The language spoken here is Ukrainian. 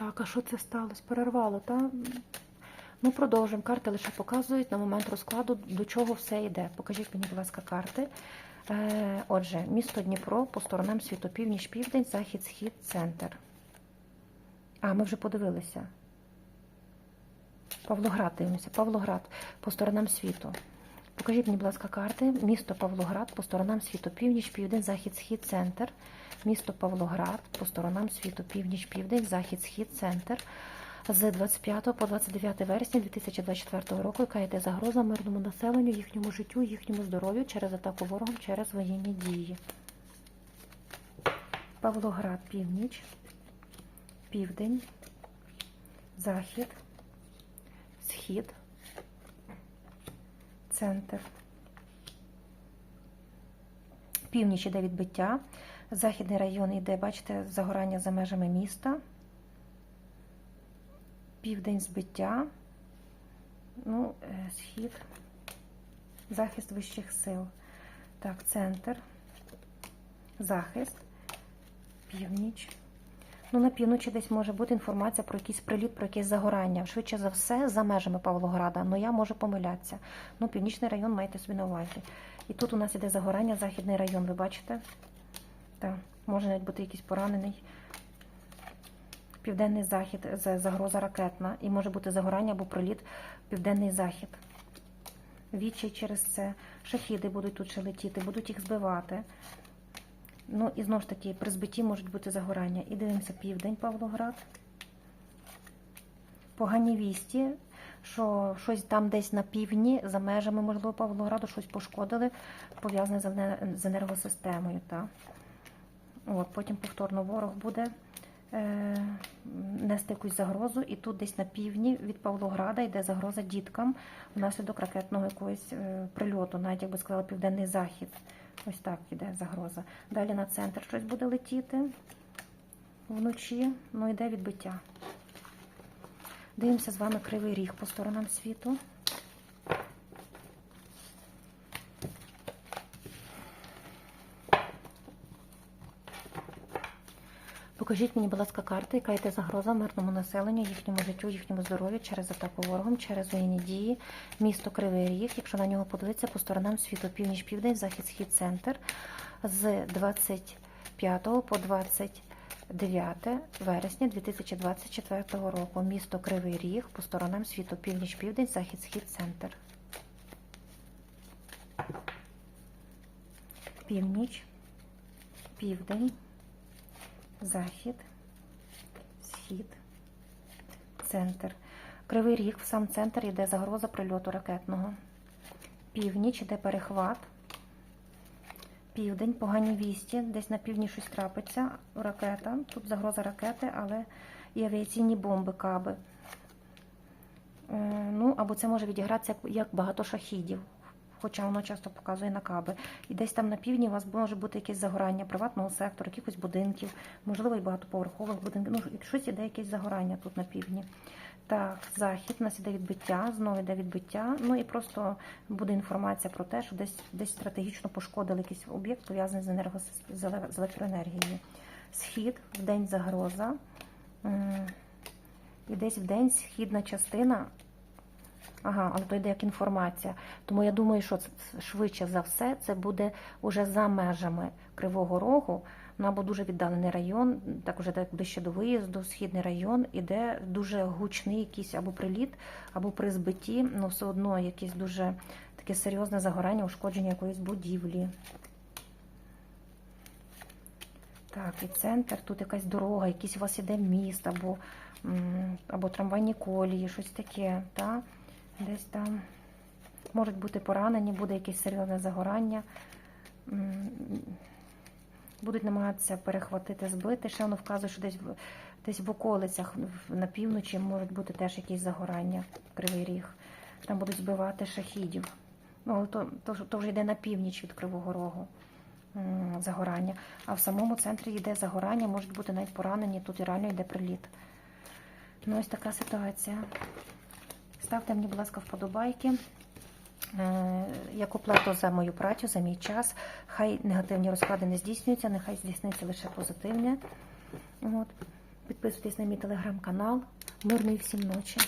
Так, а що це сталося? Перервало, та? Ну, продовжимо. Карти лише показують на момент розкладу, до чого все йде. Покажіть мені, будь ласка, карти. Е, отже, місто Дніпро по сторонам світу, північ, південь, захід, схід, центр. А, ми вже подивилися. Павлоград дивимося. Павлоград по сторонам світу. Покажіть мені, будь ласка, карти. Місто Павлоград по сторонам світу. Північ, південь, захід, схід, центр. Місто Павлоград по сторонам світу. Північ, південь, захід, схід, центр. З 25 по 29 вересня 2024 року, яка йде загроза мирному населенню, їхньому життю, їхньому здоров'ю через атаку ворогом, через воєнні дії. Павлоград, північ, південь, захід, схід, центр. Північ іде відбиття. Західний район іде, бачите, загорання за межами міста. Південь збиття. Ну, е, схід, захист вищих сил. Так, центр, захист, північ. Ну, на півночі десь може бути інформація про якийсь приліт, про якесь загорання. Швидше за все, за межами Павлограда. Ну, я можу помилятися. Ну, північний район маєте собі на увазі. І тут у нас іде загорання, західний район, ви бачите? Так, може навіть бути якийсь поранений. Південний захід, загроза ракетна. І може бути загорання або приліт південний захід. Відчай через це. Шахіди будуть тут ще летіти, будуть їх збивати. Ну і знову ж таки, при збитті можуть бути загорання. І дивимося південь Павлоград. Погані вісті, що щось там десь на півдні, за межами, можливо, Павлограду, щось пошкодили, пов'язане з енергосистемою. Та. От, потім повторно ворог буде е, нести якусь загрозу, і тут десь на півдні від Павлограда йде загроза діткам внаслідок ракетного якогось е, прильоту, навіть як би сказала, південний захід. Ось так іде загроза. Далі на центр щось буде летіти вночі, ну йде відбиття. Дивимося з вами кривий ріг по сторонам світу. Покажіть мені, будь ласка, карти, яка йде загроза мирному населенню, їхньому життю, їхньому здоров'ю через атаку ворогом, через воєнні дії, місто Кривий Ріг, якщо на нього подивитися по сторонам світу, північ, південь, захід, схід, центр з 25 по 29 вересня 2024 року. Місто Кривий Ріг по сторонам світу, північ, південь, захід, схід, центр. Північ, південь захід, схід, центр. Кривий ріг, в сам центр йде загроза прильоту ракетного. Північ йде перехват. Південь, погані вісті, десь на півдні щось трапиться. Ракета. Тут загроза ракети, але і авіаційні бомби, каби. Е, Ну, або це може відігратися як- як багато шахідів, хоча воно часто показує на каби. І десь там на півдні у вас може бути якесь загорання приватного сектору, якихось будинків, можливо, і багатоповерхових будинків. Ну, щось іде якесь загорання тут на півдні. Так, захід, у нас іде відбиття, знову йде відбиття. Ну і просто буде інформація про те, що десь десь стратегічно пошкодили якийсь об'єкт, пов'язаний з, енергосис- з електроенергією. Схід, в день загроза. І десь в день східна частина Ага, але то йде як інформація. Тому я думаю, що швидше за все це буде уже за межами Кривого Рогу, ну або дуже віддалений район, так уже так ближче до виїзду, східний район, іде дуже гучний якийсь або приліт, або при збитті, ну все одно якесь дуже таке серйозне загорання, ушкодження якоїсь будівлі. Так, і центр, тут якась дорога, якийсь у вас іде міст, або, або трамвайні колії, щось таке. Та? Десь там можуть бути поранені, буде якесь серйозне загорання. Будуть намагатися перехватити, збити. Ще воно вказує, що десь в, десь в околицях на півночі можуть бути теж якісь загорання, кривий ріг. Там будуть збивати шахідів. Ну, але то, то, то вже йде на північ від Кривого Рогу загорання. А в самому центрі йде загорання, можуть бути навіть поранені, тут і реально йде приліт. Ну, ось така ситуація. Ставте мені, будь ласка, вподобайки. Е, Як оплату за мою працю, за мій час. Хай негативні розклади не здійснюються, нехай здійсниться лише позитивне. От. Підписуйтесь на мій телеграм-канал. Мирної всім ночі.